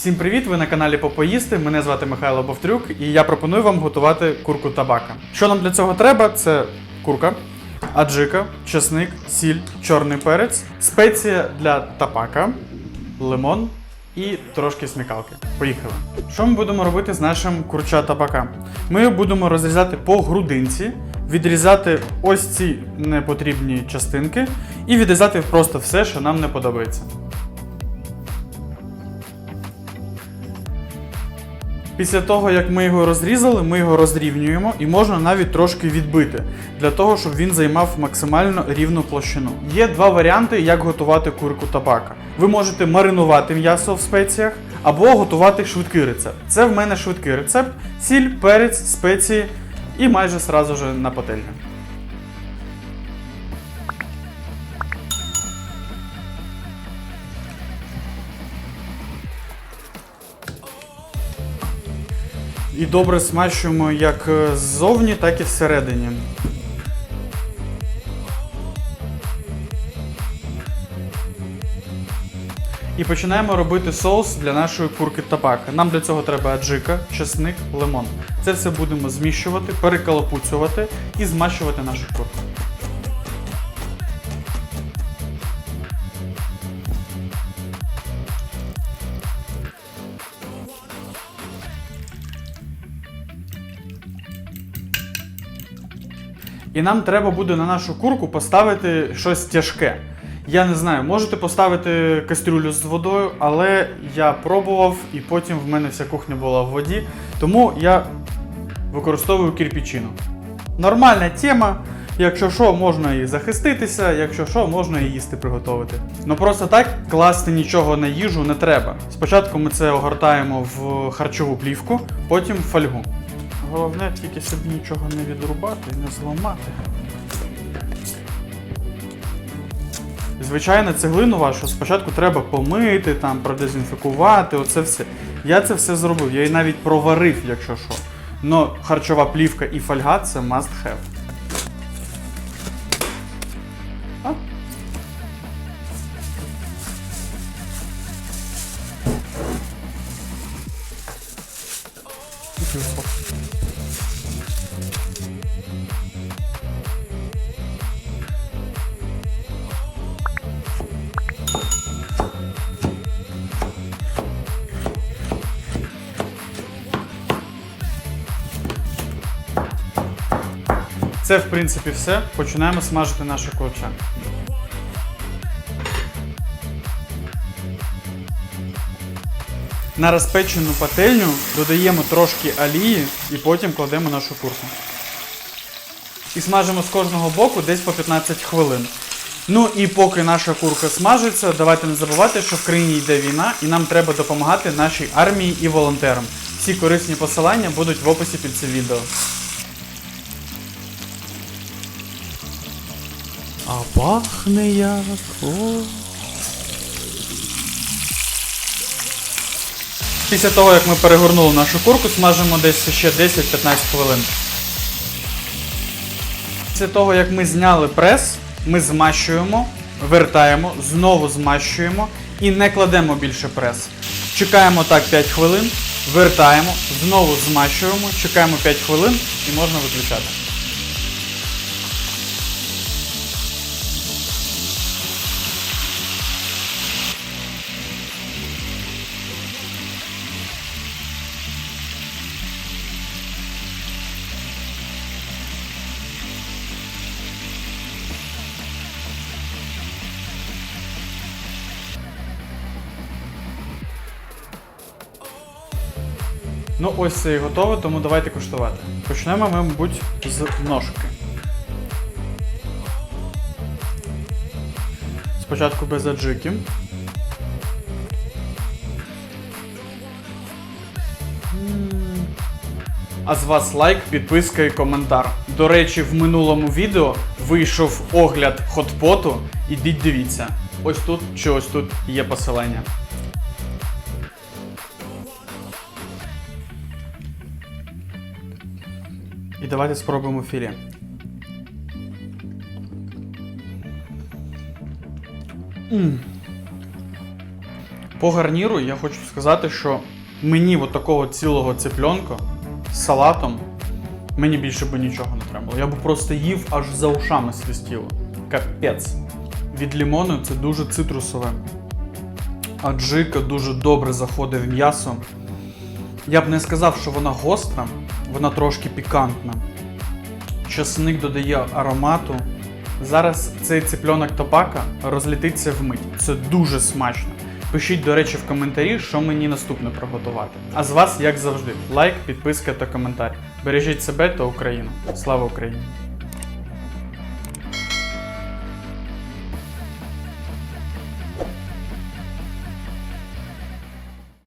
Всім привіт! Ви на каналі Попоїсти. Мене звати Михайло Бовтрюк, і я пропоную вам готувати курку табака. Що нам для цього треба? Це курка, аджика, чесник, сіль, чорний перець, спеція для табака, лимон і трошки смікалки. Поїхали. Що ми будемо робити з нашим курча табака? Ми його будемо розрізати по грудинці, відрізати ось ці непотрібні частинки і відрізати просто все, що нам не подобається. Після того, як ми його розрізали, ми його розрівнюємо і можна навіть трошки відбити, для того, щоб він займав максимально рівну площину. Є два варіанти, як готувати курку табака. Ви можете маринувати м'ясо в спеціях або готувати швидкий рецепт. Це в мене швидкий рецепт: сіль, перець, спеції і майже сразу же на пательню. І добре смащуємо як е, ззовні, так і всередині. І починаємо робити соус для нашої курки табак. Нам для цього треба аджика, чесник, лимон. Це все будемо зміщувати, перекалапуцювати і змащувати нашу курку. І нам треба буде на нашу курку поставити щось тяжке. Я не знаю, можете поставити кастрюлю з водою, але я пробував і потім в мене вся кухня була в воді, тому я використовую кирпичину. Нормальна тема. Якщо що, можна і захиститися, якщо що, можна і їсти приготувати. Ну просто так класти нічого на їжу не треба. Спочатку ми це огортаємо в харчову плівку, потім в фольгу. Головне тільки собі нічого не відрубати і не зламати. Звичайно, цеглину вашу спочатку треба помити, там, продезінфікувати, оце все. Я це все зробив, я її навіть проварив, якщо що. Но харчова плівка і фольга це must have. І. Це, в принципі, все. Починаємо смажити наше курча. На розпечену пательню додаємо трошки олії і потім кладемо нашу курку. І смажимо з кожного боку десь по 15 хвилин. Ну і поки наша курка смажиться, давайте не забувати, що в країні йде війна і нам треба допомагати нашій армії і волонтерам. Всі корисні посилання будуть в описі під цим відео. А пахне як. О. Після того, як ми перегорнули нашу курку, смажимо десь ще 10-15 хвилин. Після того, як ми зняли прес, ми змащуємо, вертаємо, знову змащуємо і не кладемо більше прес. Чекаємо так 5 хвилин, вертаємо, знову змащуємо, чекаємо 5 хвилин і можна виключати. Ну, ось це і готове, тому давайте куштувати. Почнемо ми, мабуть, з ножки. Спочатку без аджики. А з вас лайк, підписка і коментар. До речі, в минулому відео вийшов огляд хотпоту. Ідіть дивіться. Ось тут чи ось тут є посилання. Давайте спробуємо філе. По гарніру я хочу сказати, що мені от такого цілого цыпленка з салатом мені більше би нічого не треба. було. Я б просто їв аж за ушами свистіло. Капець. Від лімону це дуже цитрусове. А джика дуже добре заходить в м'ясо. Я б не сказав, що вона гостра, вона трошки пікантна. Часник додає аромату. Зараз цей цыпленок топака розлітиться вмить. Це дуже смачно. Пишіть, до речі, в коментарі, що мені наступне приготувати. А з вас, як завжди, лайк, підписка та коментар. Бережіть себе та Україну. Слава Україні!